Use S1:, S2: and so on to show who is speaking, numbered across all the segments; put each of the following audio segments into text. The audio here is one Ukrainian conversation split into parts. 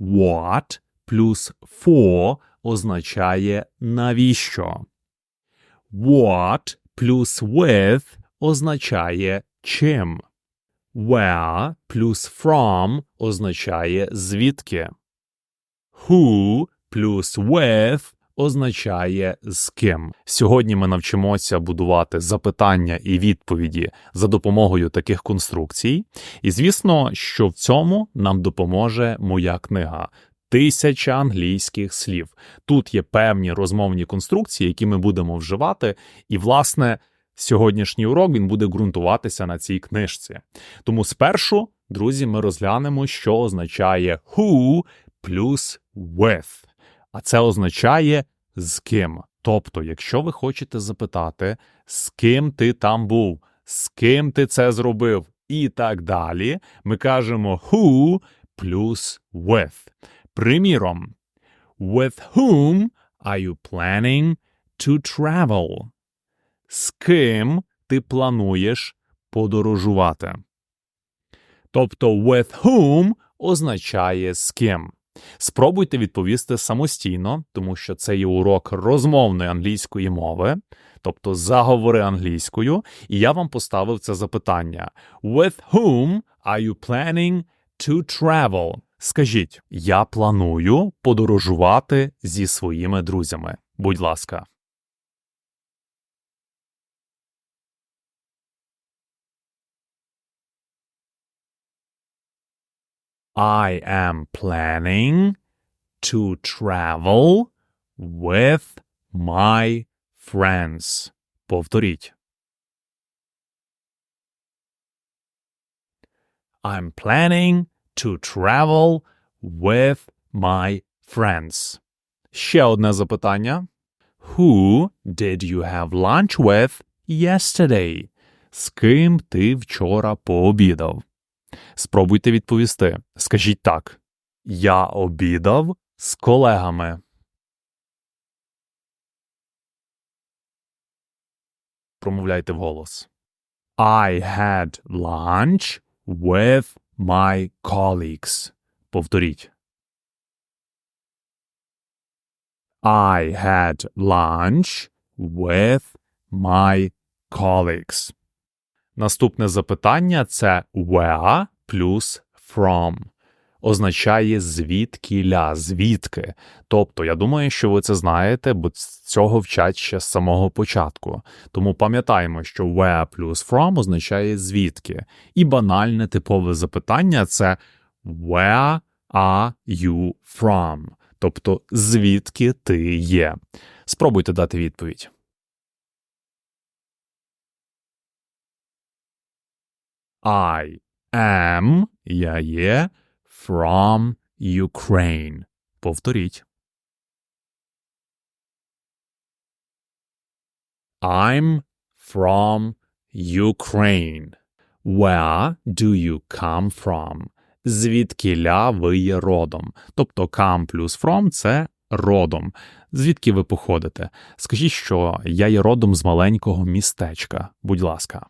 S1: what плюс for означає навіщо. What плюс with означає чим. Where плюс from означає звідки. Who плюс with означає з ким. Сьогодні ми навчимося будувати запитання і відповіді за допомогою таких конструкцій. І звісно, що в цьому нам допоможе моя книга. Тисяча англійських слів. Тут є певні розмовні конструкції, які ми будемо вживати, і, власне, сьогоднішній урок він буде ґрунтуватися на цій книжці. Тому спершу, друзі, ми розглянемо, що означає who плюс with. А це означає з ким. Тобто, якщо ви хочете запитати, з ким ти там був, з ким ти це зробив, і так далі, ми кажемо who плюс with. Приміром, with whom are you planning to travel? З ким ти плануєш подорожувати? Тобто with whom означає з ким. Спробуйте відповісти самостійно, тому що це є урок розмовної англійської мови, тобто заговори англійською, і я вам поставив це запитання: With whom are you planning to travel? Скажіть, я планую подорожувати зі своїми друзями. Будь ласка. I am planning to travel with my friends. Повторіть. I'm planning to travel with my friends. Ще одне запитання. Who did you have lunch with yesterday? З ким ти вчора пообідав? Спробуйте відповісти. Скажіть так. Я обідав з колегами. Промовляйте вголос. I had lunch with my colleagues. Повторіть. I had lunch with my colleagues. Наступне запитання це where плюс from. Означає звідкіля, звідки. Тобто, я думаю, що ви це знаєте, бо цього вчать ще з самого початку. Тому пам'ятаємо, що where плюс from означає звідки. І банальне типове запитання це where are you from? Тобто, звідки ти є. Спробуйте дати відповідь. I am, я є, from Ukraine. Повторіть. I'm from Ukraine. Where do you come from? Звідкіля ви є родом. Тобто come плюс from – це родом. Звідки ви походите? Скажіть, що я є родом з маленького містечка. Будь ласка.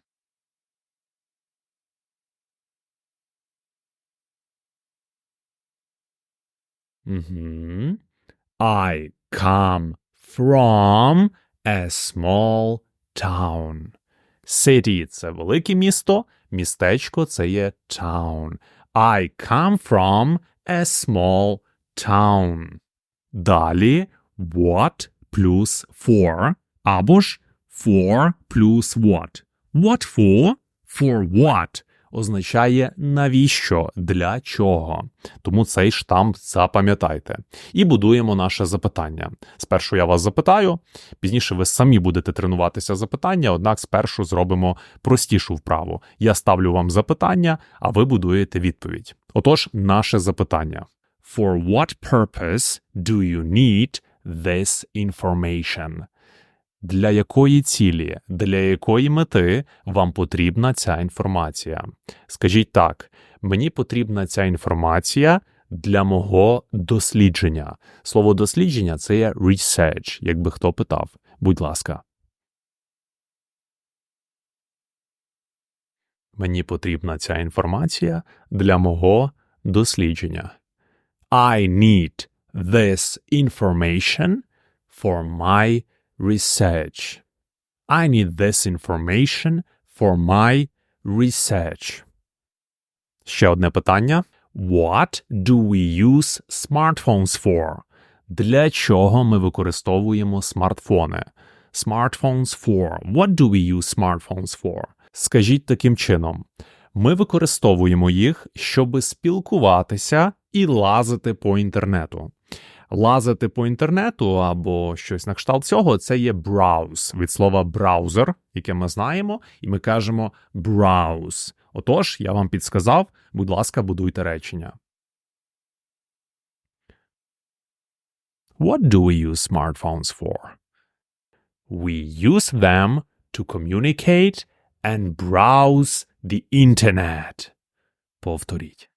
S1: Mm-hmm. I come from a small town. City – це велике місто, містечко це є town. I come from a small town. Далі what плюс for, або ж for плюс what. What for? For what? Означає навіщо, для чого. Тому цей штамп запам'ятайте. І будуємо наше запитання. Спершу я вас запитаю, пізніше ви самі будете тренуватися запитання, однак спершу зробимо простішу вправу. Я ставлю вам запитання, а ви будуєте відповідь. Отож, наше запитання. For what purpose do you need this information? Для якої цілі, для якої мети вам потрібна ця інформація? Скажіть так, мені потрібна ця інформація для мого дослідження. Слово дослідження це є research, якби хто питав. Будь ласка. Мені потрібна ця інформація для мого дослідження. I need this information for my research. I need this information for my research. Ще одне питання. What do we use smartphones for? Для чого ми використовуємо смартфони? Smartphones for. What do we use smartphones for? Скажіть таким чином. Ми використовуємо їх, щоб спілкуватися і лазити по інтернету. Лазити по інтернету або щось на кшталт цього це є browse від слова браузер, яке ми знаємо, і ми кажемо browse. Отож, я вам підсказав, будь ласка, будуйте речення. What do we use smartphones for? We use them to communicate and browse the internet. Повторіть.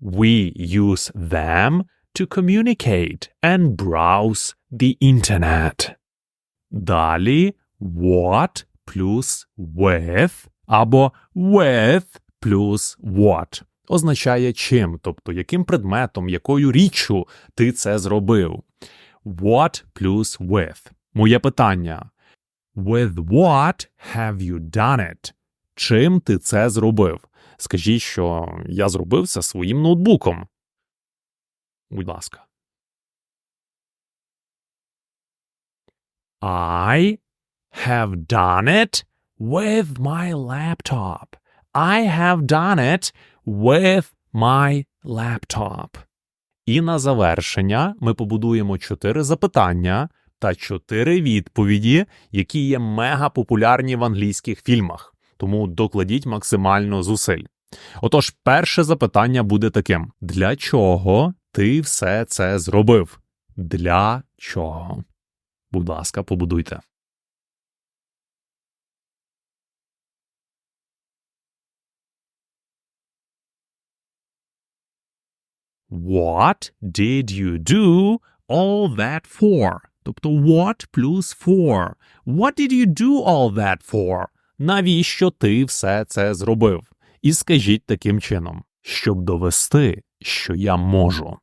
S1: We use them to communicate and browse the internet. Далі what плюс with або with плюс what означає чим, тобто яким предметом, якою річчю ти це зробив. What плюс with. Моє питання. With what have you done it? Чим ти це зробив? Скажіть, що я зробив це своїм ноутбуком. Будь ласка. I have done it with my laptop. I have done it with my laptop. І на завершення ми побудуємо чотири запитання та чотири відповіді, які є мега популярні в англійських фільмах. Тому докладіть максимально зусиль. Отож, перше запитання буде таким: для чого ти все це зробив? Для чого? Будь ласка, побудуйте. What did you do all that for? Тобто what плюс for. What did you do all that for? Навіщо ти все це зробив? І скажіть таким чином, щоб довести, що я можу.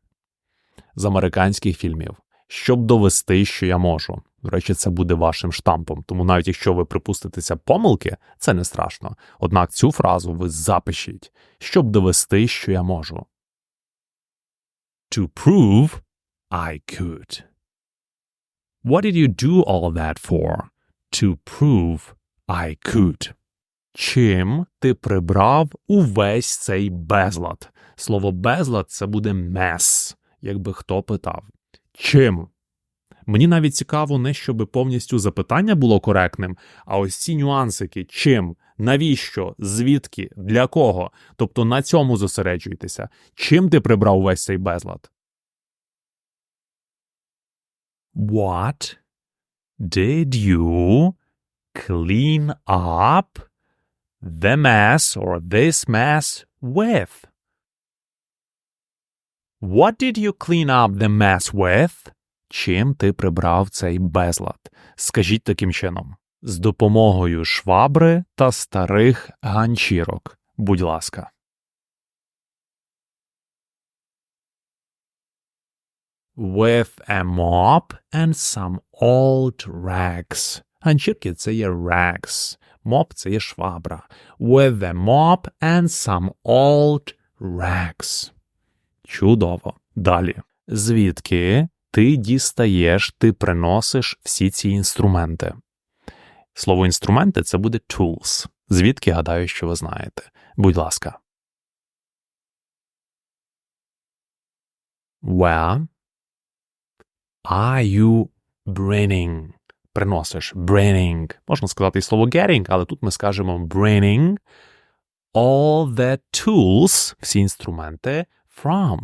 S1: З американських фільмів. Щоб довести, що я можу. До речі, це буде вашим штампом, тому навіть якщо ви припуститеся помилки, це не страшно. Однак цю фразу ви запишіть, щоб довести, що я можу. To prove I could. What did you do all that for? To prove I could. Чим ти прибрав увесь цей безлад? Слово безлад це буде mess, якби хто питав. Чим? Мені навіть цікаво не щоб повністю запитання було коректним, а ось ці нюансики чим, навіщо, звідки, для кого. Тобто на цьому зосереджуйтеся. Чим ти прибрав увесь цей безлад? What did you clean up the mess or this mess with? What did you clean up the mess with? Чим ти прибрав цей безлад? Скажіть таким чином. З допомогою швабри та старих ганчірок. Будь ласка. With a mop and some old rags. Ганчірки це є rags. Моп це є швабра. With a mop and some old rags. Чудово. Далі. Звідки ти дістаєш, ти приносиш всі ці інструменти? Слово інструменти це буде tools. Звідки гадаю, що ви знаєте. Будь ласка. Where are you bringing? Приносиш bringing. Можна сказати і слово getting, але тут ми скажемо bringing all the tools, всі інструменти from.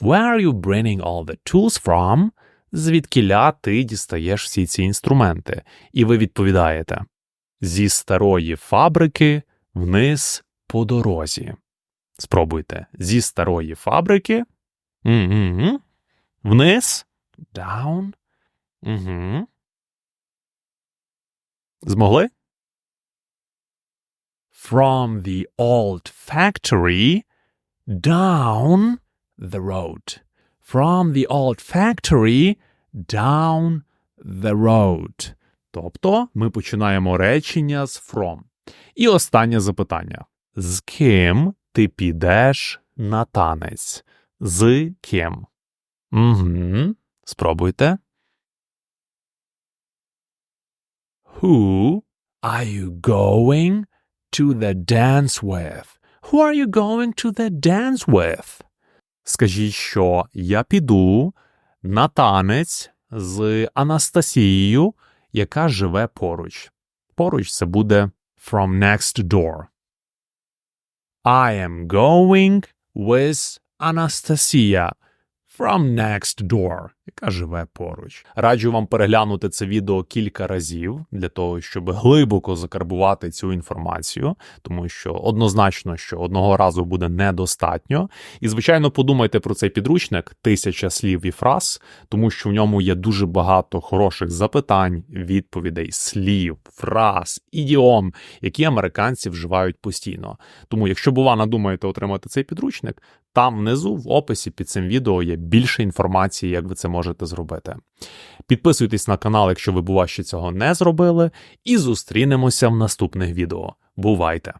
S1: Where are you bringing all the tools from? Звідкіля ти дістаєш всі ці інструменти. І ви відповідаєте зі старої фабрики вниз по дорозі. Спробуйте. Зі старої фабрики. Вниз. Down. Угу. Змогли? From the old factory down the road. From the old factory down the road. Тобто ми починаємо речення з from. І останнє запитання. З ким ти підеш на танець? З ким? Угу. Спробуйте. Who are you going to the dance with? Who are you going to the dance with? Скажіть, що я піду на танець з Анастасією, яка живе поруч. Поруч це буде from next door. I am going with Anastasia from next door, яка живе поруч. Раджу вам переглянути це відео кілька разів для того, щоб глибоко закарбувати цю інформацію, тому що однозначно, що одного разу буде недостатньо. І, звичайно, подумайте про цей підручник тисяча слів і фраз, тому що в ньому є дуже багато хороших запитань, відповідей, слів, фраз, ідіом, які американці вживають постійно. Тому, якщо бува надумаєте отримати цей підручник, там внизу в описі під цим відео є більше інформації, як ви це можете зробити. Підписуйтесь на канал, якщо ви бува ще цього не зробили, і зустрінемося в наступних відео. Бувайте!